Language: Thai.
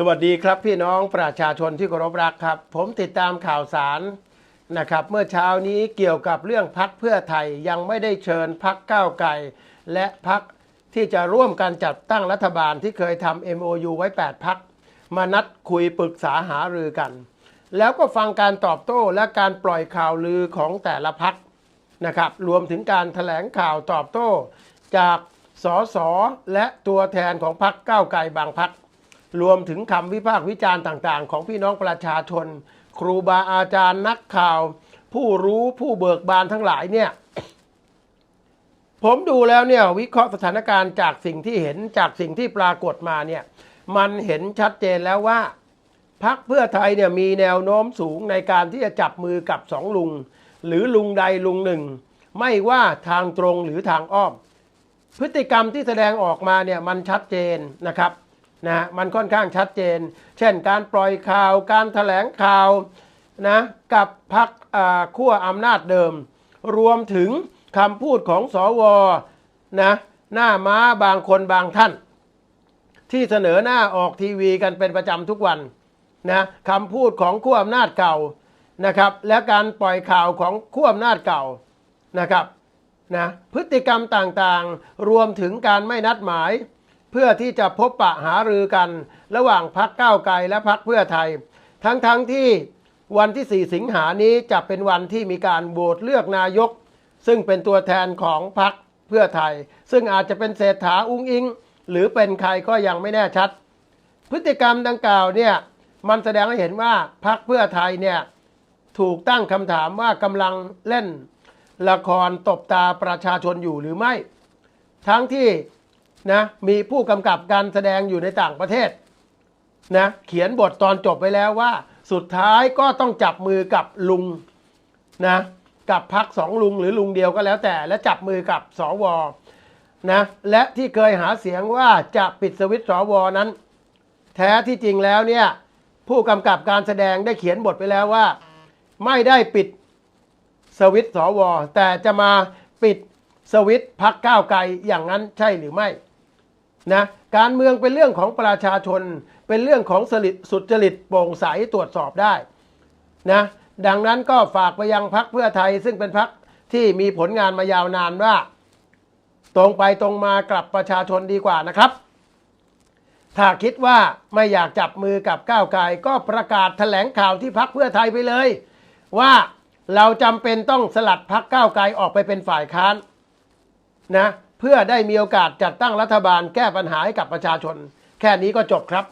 สวัสดีครับพี่น้องประชาชนที่เคารพรักครับ ผมติดตามข่าวสารนะครับ เมื่อเช้านี้เกี่ยวกับเรื่องพักเพื่อไทยยังไม่ได้เชิญพักก้าวไกล และพักที่จะร่วมกันจัดตั้งรัฐบาลที่เคยทำ MOU ไว้ 8 พัก มานัดคุยปรึกษาหารือกัน แล้วก็ฟังการตอบโต้และการปล่อยข่าวลือของแต่ละพักนะครับรวมถึงการถแถลงข่าวตอบโต้ จากสสและตัวแทนของพักก้าวไกลบางพัก รวมถึงคำวิพากษ์วิจารณ์ต่างๆ ของพี่น้องประชาชน ครูบาอาจารย์นักข่าว ผู้รู้ผู้เบิกบานทั้งหลายเนี่ย ผมดูแล้วเนี่ยวิเคราะห์สถานการณ์จากสิ่งที่เห็นจากสิ่งที่ปรากฏมาเนี่ย มันเห็นชัดเจนแล้วว่าพักเพื่อไทยเนี่ยมีแนวโน้มสูงในการที่จะจับมือกับสองลุง หรือลุงใดลุงหนึ่ง ไม่ว่าทางตรงหรือทางอ้อม พฤติกรรมที่แสดงออกมาเนี่ยมันชัดเจนนะครับ นะมันค่อนข้างชัดเจน เช่นการปล่อยข่าวการถแถลงข่าวนะกับพักขั้วอำนาจเดิม รวมถึงคำพูดของสวนะหน้าม้าบางคนบางท่าน ที่เสนอหน้าออกทีวีกันเป็นประจำทุกวันนะคำพูดของขั้วอำนาจเก่านะครับ และการปล่อยข่าวของขั้วอำนาจเก่านะครับนะพฤติกรรมต่างๆ รวมถึงการไม่นัดหมาย เพื่อที่จะพบปะหารือกัน ระหว่างพักก้าวไกลและพักเพื่อไทย ทั้งๆทที่วันที่ 4 สิงหานี้จะเป็นวันที่มีการโหวตเลือกนายก ซึ่งเป็นตัวแทนของพักเพื่อไทย ซึ่งอาจจะเป็นเศรษฐาอุ้งอิง หรือเป็นใครก็ยังไม่แน่ชัด พฤติกรรมดังกล่าวเนี่ยมันแสดงให้เห็นว่าพักเพื่อไทยเนี่ยถูกตั้งคำถามว่ากำลังเล่น ละครตบตาประชาชนอยู่หรือไม่ ทั้งที่ นะมีผู้กำกับการแสดงอยู่ในต่างประเทศนะเขียนบทตอนจบไปแล้วว่า สุดท้ายก็ต้องจับมือกับลุงนะกับพักสองลุงหรือลุงเดียวก็แล้วแต่ และจับมือกับสวนะและที่เคยหาเสียงว่าจะปิดสวิตช์สวนั้น แท้ที่จริงแล้วเนี่ยผู้กำกับการแสดงได้เขียนบทไปแล้วว่า ไม่ได้ปิดสวิตช์สวแต่จะมาปิดสวิตพักก้าวไกลอย่างนั้นใช่หรือไม่ นะการเมืองเป็นเรื่องของประชาชน เป็นเรื่องของสลิดสุจริตโปร่งใสตรวจสอบได้นะดังนั้นก็ฝากไปยังพักเพื่อไทยซึ่งเป็นพักที่มีผลงานมายาวนานว่า ตรงไปตรงมากลับประชาชนดีกว่านะครับ ถ้าคิดว่าไม่อยากจับมือกับก้าวไกลก็ประกาศแถลงข่าวที่พักเพื่อไทยไปเลย ว่าเราจำเป็นต้องสลัดพักก้าวไกลออกไปเป็นฝ่ายค้านนะ เพื่อได้มีโอกาสจัดตั้งรัฐบาลแก้ปัญหาให้กับประชาชน แค่นี้ก็จบครับ